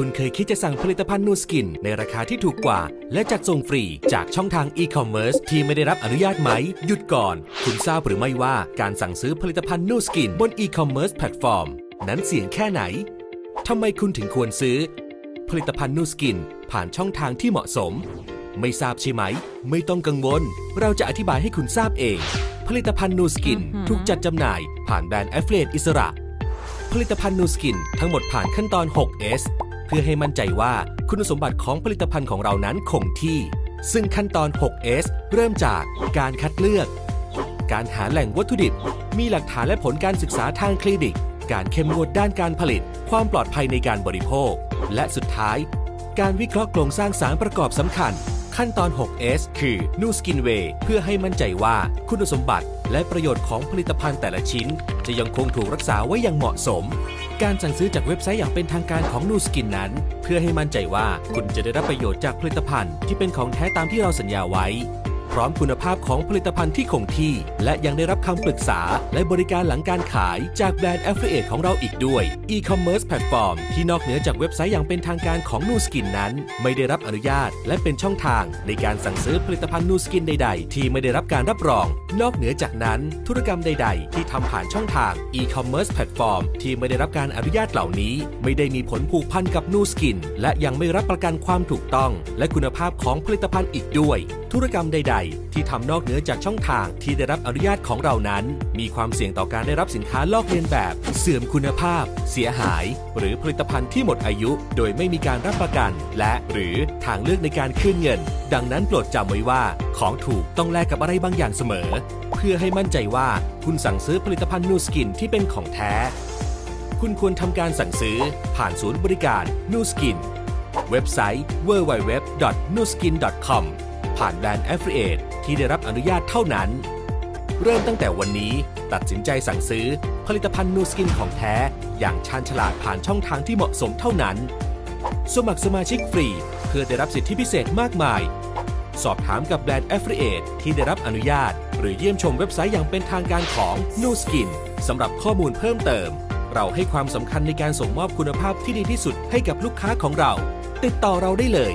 คุณเคยคิดจะสั่งผลิตภัณฑ์นูสกิน ในราคาที่ถูกกว่า และจัดส่งฟรีจากช่องทางอีคอมเมิร์ซที่ไม่ได้รับอนุญาตไหม หยุดก่อน คุณทราบหรือไม่ว่าการสั่งซื้อผลิตภัณฑ์นูสกินบนอีคอมเมิร์ซแพลตฟอร์มนั้นเสี่ยงแค่ไหนทำไมคุณถึงควรซื้อ ผลิตภัณฑ์นูสกิน ผ่านช่องทางที่เหมาะสม ไม่ทราบใช่ไหม ไม่ต้องกังวล เราจะอธิบายให้คุณทราบเอง ผลิตภัณฑ์นูสกินถูกจัดจำหน่ายผ่านแบรนด์แอฟเฟลอิสระ ผลิตภัณฑ์นูสกินทั้งหมดผ่านขั้นตอน 6S เพื่อให้มั่นใจว่าคุณสมบัติของผลิตภัณฑ์ของเรานั้นคงที่ ซึ่งขั้นตอน 6S เริ่มจากการคัดเลือก การหาแหล่งวัตถุดิบ มีหลักฐานและผลการศึกษาทางคลินิก การเข้มงวดด้านการผลิต ความปลอดภัยในการบริโภค และสุดท้าย การวิเคราะห์โครงสร้างสารประกอบสำคัญ ขั้นตอน 6S คือ New Skin Way เพื่อให้มั่นใจว่าคุณสมบัติและประโยชน์ของผลิตภัณฑ์แต่ละชิ้น จะยังคงถูกรักษาไว้อย่างเหมาะสม การสั่งซื้อจากเว็บไซต์อย่างเป็นทางการของ New Skin นั้น เพื่อให้มั่นใจว่าคุณจะได้รับประโยชน์จากผลิตภัณฑ์ที่เป็นของแท้ตามที่เราสัญญาไว้ ร้อมคุณภาพของผลิตภัณฑ์ที่คงที่ และยังได้รับคำปรึกษา และบริการหลังการขายจากแบรนด์ Affiliate ของเราอีกด้วย e-commerce แพลตฟอร์มที่นอกเหนือจากเว็บไซต์อย่างเป็นทางการของ Nu Skin นั้น ไม่ได้รับอนุญาต และเป็นช่องทาง ในการสั่งซื้อผลิตภัณฑ์ Nu Skin ใด ๆ ที่ไม่ได้รับการรับรอง นอกเหนือจากนั้น ธุรกรรมใด ๆ ที่ทำผ่านช่องทาง e-commerce แพลตฟอร์มที่ไม่ได้รับการอนุญาตเหล่านี้ ไม่ได้มีผลผูกพันกับ Nu Skin และยังไม่รับประกันความถูกต้อง และคุณภาพของผลิตภัณฑ์อีกด้วย ธุรกรรมใด ๆที่ทำนอกเหนือจากช่องทางที่ได้รับอนุญาตของเรานั้น มีความเสี่ยงต่อการได้รับสินค้าลอกเลียนแบบ เสื่อมคุณภาพ เสียหาย หรือผลิตภัณฑ์ที่หมดอายุ โดยไม่มีการรับประกัน และหรือทางเลือกในการคืนเงิน ดังนั้นโปรดจำไว้ว่า ของถูกต้องแลกกับอะไรบางอย่างเสมอ เพื่อให้มั่นใจว่าคุณสั่งซื้อผลิตภัณฑ์นูสกินที่เป็นของแท้ คุณควรทำการสั่งซื้อ ผ่านศูนย์บริการนูสกินเว็บไซต์ www.nuskin.com ผ่านแบรนด์ Affiliate ที่ได้รับอนุญาตเท่านั้น เริ่มตั้งแต่วันนี้ตัดสินใจสั่งซื้อผลิตภัณฑ์นูสกินของแท้ อย่างชาญฉลาดผ่านช่องทางที่เหมาะสมเท่านั้น สมัครสมาชิกฟรี เพื่อได้รับสิทธิพิเศษมากมาย สอบถามกับแบรนด์ Affiliate ที่ได้รับอนุญาต หรือเยี่ยมชมเว็บไซต์อย่างเป็นทางการของ Nu Skin สำหรับข้อมูลเพิ่มเติม เราให้ความสำคัญในการส่งมอบคุณภาพที่ดีที่สุดให้กับลูกค้าของเรา ติดต่อเราได้เลย